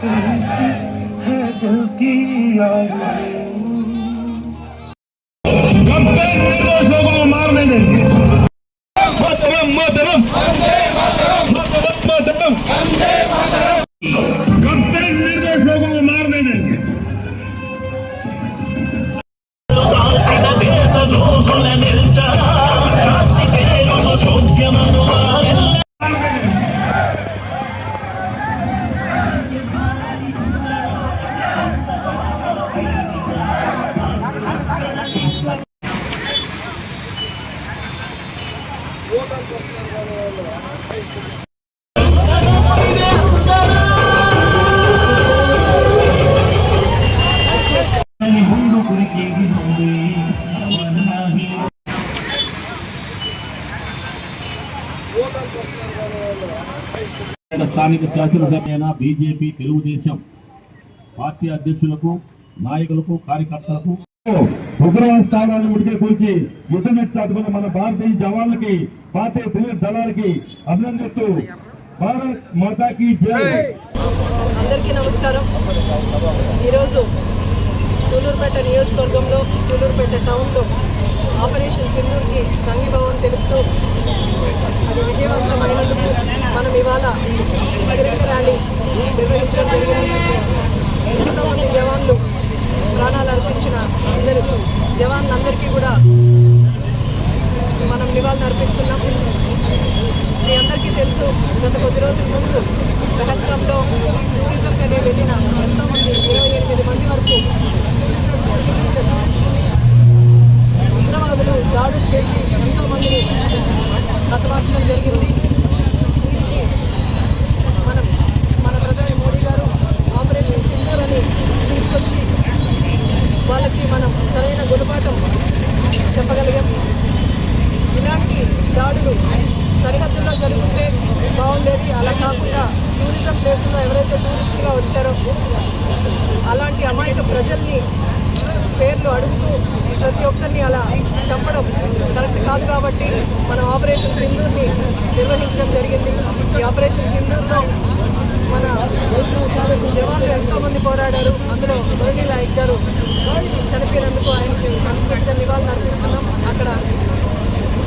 कैसी है दिल की यारी స్థానిక శాసనసభ్యులైన బీజేపీ తెలుగుదేశం పార్టీ అధ్యక్షులకు నాయకులకు కార్యకర్తలకు ఉగ్రవాద స్థానాలను ఉడికే కూల్చి యుద్ధం చాటుకున్న మన భారతీయ జవాన్లకి భారతీయ పోలీస్ దళాలకి అభినందిస్తూ భారత్ మాతాకి జై. అందరికీ నమస్కారం. ఈరోజు సూలూరుపేట నియోజకవర్గంలో సూలూరుపేట టౌన్లో ఆపరేషన్ సింధూర్కి సంఘీభావం తెలుపుతూ అది విజయవంతమైనందుకు మనం ఇవాళ తిరంగ ర్యాలీ నిర్వహించడం జరిగింది. ఎంతోమంది జవాన్లు ప్రాణాలు అర్పించిన అందరూ జవాన్లందరికీ కూడా మనం నివాళులు అర్పిస్తున్నాం. మీ అందరికీ తెలుసు గత కొద్ది రోజుల ముందు పెహల్గాంలో టూరిజంకనే వెళ్ళిన ఎంతోమంది ఇరవై ఎనిమిది మంది వరకు టూరిస్టులని ఉగ్రవాదులు దాడులు చేసి ఎంతోమందిని హతమార్చడం జరిగింది వీటికి మనం మన ప్రధాని మోడీ గారు ఆపరేషన్ సింధూర్ అని తీసుకొచ్చి వాళ్ళకి మనం సరైన గుణపాఠం చెప్పగలిగాం ఇలాంటి దాడులు సరిహద్దుల్లో జరుగుతుంటే బాగుండేది. అలా కాకుండా టూరిజం ప్లేసుల్లో ఎవరైతే టూరిస్టులుగా వచ్చారో అలాంటి అమాయక ప్రజల్ని పేర్లు అడుగుతూ ప్రతి ఒక్కరిని అలా చంపడం కరెక్ట్ కాదు కాబట్టి మనం ఆపరేషన్ సింధూర్ని నిర్వహించడం జరిగింది. ఈ ఆపరేషన్ సింధూర్లో మన జవాన్లు ఎంతోమంది పోరాడారు. అందులో మురళీ నాయక్ గారు చనిపోయినందుకు ఆయనకి మనస్ఫూర్తిగా నివాళులు అర్పిస్తున్నాం అక్కడ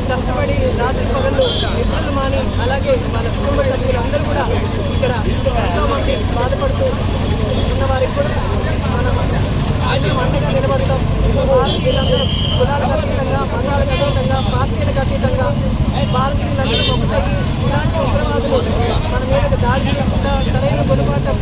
కష్టపడి రాత్రి పగళ్ళు ఇబ్బందులు మాని అలాగే వాళ్ళ కుటుంబ సభ్యులు అందరూ కూడా ఇక్కడ ఎంతోమంది బాధపడుతూ ఉన్న వారికి కూడా మనం అందరం అండగా నిలబడతాం. భారతీయులందరూ కులాలకు అతీతంగా మతాలకు అతీతంగా పార్టీలకు అతీతంగా భారతీయులందరూ ఒకటయ్యి ఇలాంటి ఉగ్రవాదులు మన మీదకు దాడి చేయకుండా సరైన గుణపాఠం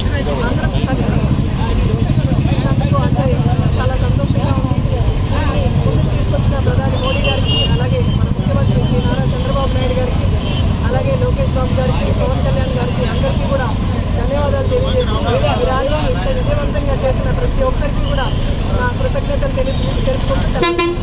చేసిన ప్రతి ఒక్కరికి కూడా నా కృతజ్ఞతలు తెలుపు తెలుపుకుంటూ